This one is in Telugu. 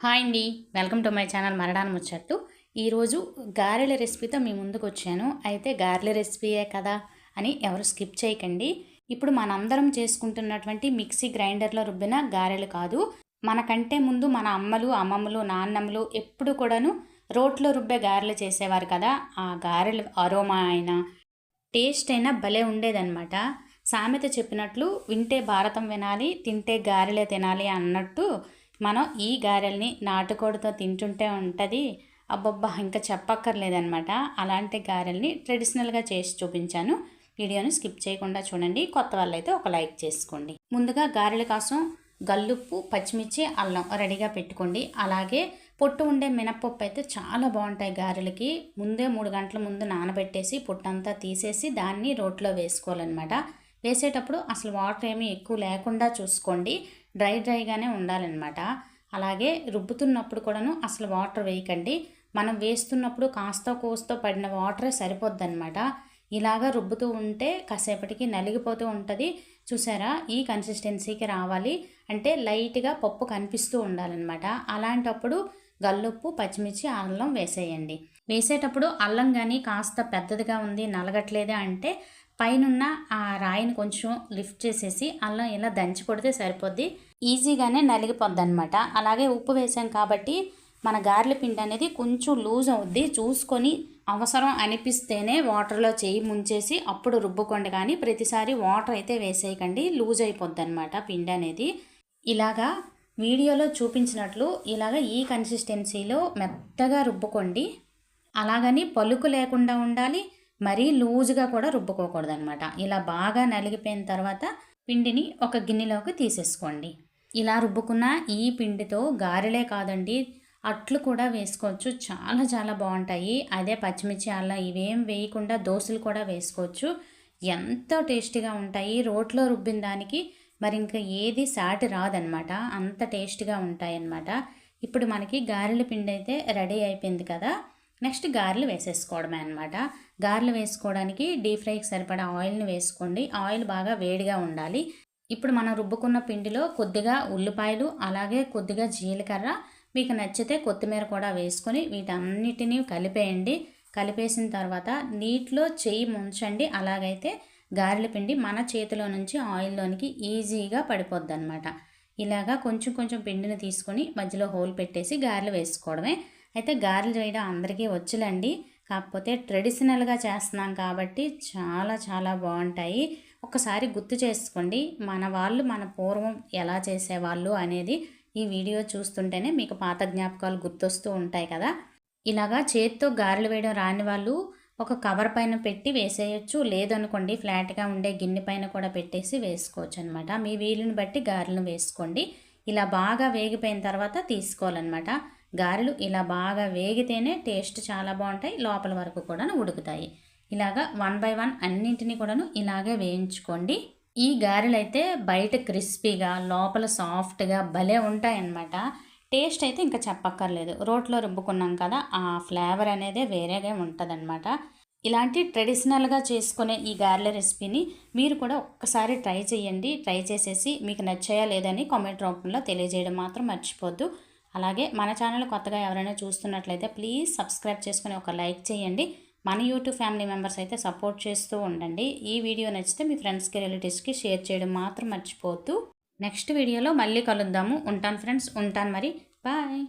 హాయ్ అండి. Welcome to my channel Maradana ముచ్చట్టు. ఈరోజు గారెల రెసిపీతో మీ ముందుకు వచ్చాను అయితే గారెల రెసిపీయే కదా అని ఎవరు స్కిప్ చేయకండి. ఇప్పుడు మనందరం చేసుకుంటున్నటువంటి మిక్సీ గ్రైండర్లో రుబ్బిన గారెలు కాదు. మనకంటే ముందు మన అమ్మలు అమ్మమ్మలు నాన్నమ్మలు ఎప్పుడు కూడాను రోట్లో రుబ్బే గారెలు చేసేవారు కదా. ఆ గారెలు అరోమా అయినా టేస్ట్ అయినా భలే ఉండేదన్నమాట. సామెత చెప్పినట్లు వింటే భారతం వినాలి తింటే గారెలే తినాలి అన్నట్టు మనం ఈ గారెల్ని నాటుకోడితో తింటుంటే ఉంటుంది. అబ్బబ్బా ఇంకా చెప్పక్కర్లేదనమాట అలాంటి గారెల్ని ట్రెడిషనల్గా చేసి చూపించాను. వీడియోని స్కిప్ చేయకుండా చూడండి. కొత్త వాళ్ళైతే ఒక లైక్ చేసుకోండి. ముందుగా గారెల కోసం గల్లుప్పు పచ్చిమిర్చి అల్లం రెడీగా పెట్టుకోండి. అలాగే పొట్టు ఉండే మినప్పప్పు అయితే చాలా బాగుంటాయి గారెలకి. ముందే మూడు గంటల ముందు నానబెట్టేసి పొట్టంతా తీసేసి దాన్ని రోట్లో వేసుకోవాలన్నమాట. వేసేటప్పుడు అసలు వాటర్ ఏమీ ఎక్కువ లేకుండా చూసుకోండి. డ్రై డ్రైగానే ఉండాలన్నమాట. అలాగే రుబ్బుతున్నప్పుడు కూడాను అసలు వాటర్ వేయకండి. మనం వేస్తున్నప్పుడు కాస్త కోస్తో పడిన వాటరే సరిపోద్దన్నమాట. ఇలాగా రుబ్బుతూ ఉంటే కాసేపటికి నలిగిపోతూ ఉంటుంది. చూసారా? ఈ కన్సిస్టెన్సీకి రావాలి. అంటే లైట్గా పప్పు కనిపిస్తూ ఉండాలన్నమాట. అలాంటప్పుడు గల్లుప్పు పచ్చిమిర్చి అల్లం వేసేయండి. వేసేటప్పుడు అల్లం కానీ కాస్త పెద్దదిగా ఉంది నలగట్లేదే అంటే పైనున్న ఆ రాయిని కొంచెం లిఫ్ట్ చేసేసి అల్లం ఇలా దంచి కొడితే సరిపోద్ది. ఈజీగానే నలిగిపోద్ది అనమాట అలాగే ఉప్పు వేసాం కాబట్టి మన గారెల పిండి అనేది కొంచెం లూజ్ అవుద్ది. చూసుకొని అవసరం అనిపిస్తేనే వాటర్లో చేయి ముంచేసి అప్పుడు రుబ్బుకోండి. కానీ ప్రతిసారి వాటర్ అయితే వేసేయకండి. లూజ్ అయిపోద్ది అనమాట పిండి అనేది. ఇలాగా వీడియోలో చూపించినట్లు ఇలాగ ఈ కన్సిస్టెన్సీలో మెత్తగా రుబ్బుకోండి. అలాగని పలుకు లేకుండా ఉండాలి. మరీ లూజుగా కూడా రుబ్బుకోకూడదు అనమాట ఇలా బాగా నలిగిపోయిన తర్వాత పిండిని ఒక గిన్నెలోకి తీసేసుకోండి. ఇలా రుబ్బుకున్న ఈ పిండితో గారెలే కాదండి అట్లు కూడా వేసుకోవచ్చు. చాలా చాలా బాగుంటాయి. అదే పచ్చిమిర్చి అల్లం ఇవేం వేయకుండా దోశలు కూడా వేసుకోవచ్చు. ఎంతో టేస్టీగా ఉంటాయి. రోట్లో రుబ్బిన దానికి మరి ఇంకా ఏది సాటి రాదనమాట అంత టేస్ట్గా ఉంటాయి అన్నమాట ఇప్పుడు మనకి గారెల పిండి అయితే రెడీ అయిపోయింది కదా. నెక్స్ట్ గారెలు వేసేసుకోవడమే అనమాట గారెలు వేసుకోవడానికి డీప్ ఫ్రైకి సరిపడా ఆయిల్ని వేసుకోండి. ఆయిల్ బాగా వేడిగా ఉండాలి. ఇప్పుడు మనం రుబ్బుకున్న పిండిలో కొద్దిగా ఉల్లిపాయలు అలాగే కొద్దిగా జీలకర్ర మీకు నచ్చితే కొత్తిమీర కూడా వేసుకొని వీటన్నిటినీ కలిపేయండి. కలిపేసిన తర్వాత నీటిలో చేయి ముంచండి. అలాగైతే గారెల పిండి మన చేతిలో నుంచి ఆయిల్లోనికి ఈజీగా పడిపోద్ది అనమాట ఇలాగా కొంచెం కొంచెం పిండిని తీసుకొని మధ్యలో హోల్ పెట్టేసి గారెలు వేసుకోవడమే. అయితే గారెలు చేయడం అందరికీ వచ్చులండి. కాకపోతే ట్రెడిషనల్గా చేస్తున్నాం కాబట్టి చాలా చాలా బాగుంటాయి. ఒకసారి గుర్తు చేసుకోండి మన వాళ్ళు మన పూర్వం ఎలా చేసేవాళ్ళు అనేది ఈ వీడియో చూస్తుంటేనే మీకు పాత జ్ఞాపకాలు గుర్తొస్తూ ఉంటాయి కదా. ఇలాగా చేత్తో గారెలు వేయడం రాని వాళ్ళు ఒక కవర్ పైన పెట్టి వేసేయచ్చు. లేదనుకోండి ఫ్లాట్గా ఉండే గిన్నె పైన కూడా పెట్టేసి వేసుకోవచ్చు అనమాట మీ వీలుని బట్టి గారెలను వేసుకోండి. ఇలా బాగా వేగిపోయిన తర్వాత తీసుకోవాలన్నమాట గారెలు ఇలా బాగా వేగితేనే టేస్ట్ చాలా బాగుంటాయి లోపల వరకు కూడా ఉడుకుతాయి. ఇలాగా వన్ బై వన్ అన్నింటినీ కూడాను ఇలాగే వేయించుకోండి. ఈ గారెలు అయితే బయట క్రిస్పీగా లోపల సాఫ్ట్గా భలే ఉంటాయన్నమాట. టేస్ట్ అయితే ఇంకా చెప్పక్కర్లేదు. రోట్లో రుబ్బుకున్నాం కదా ఆ ఫ్లేవర్ అనేది వేరేగా ఉంటుందన్నమాట. ఇలాంటి ట్రెడిషనల్గా చేసుకునే ఈ గారెల రెసిపీని మీరు కూడా ఒక్కసారి ట్రై చేయండి. ట్రై చేసేసి మీకు నచ్చాయా లేదని కామెంట్ రూపంలో తెలియజేయడం మాత్రం మర్చిపోద్దు. అలాగే మన ఛానల్ కొత్తగా ఎవరైనా చూస్తున్నట్లయితే ప్లీజ్ సబ్స్క్రైబ్ చేసుకుని ఒక లైక్ చేయండి. మన యూట్యూబ్ ఫ్యామిలీ మెంబర్స్ అయితే సపోర్ట్ చేస్తూ ఉండండి. ఈ వీడియో నచ్చితే మీ ఫ్రెండ్స్కి రిలేటివ్స్కి షేర్ చేయడం మాత్రం మర్చిపోవద్దు. నెక్స్ట్ వీడియోలో మళ్ళీ కలుద్దాము. ఉంటాను ఫ్రెండ్స్. ఉంటాను మరి. బాయ్.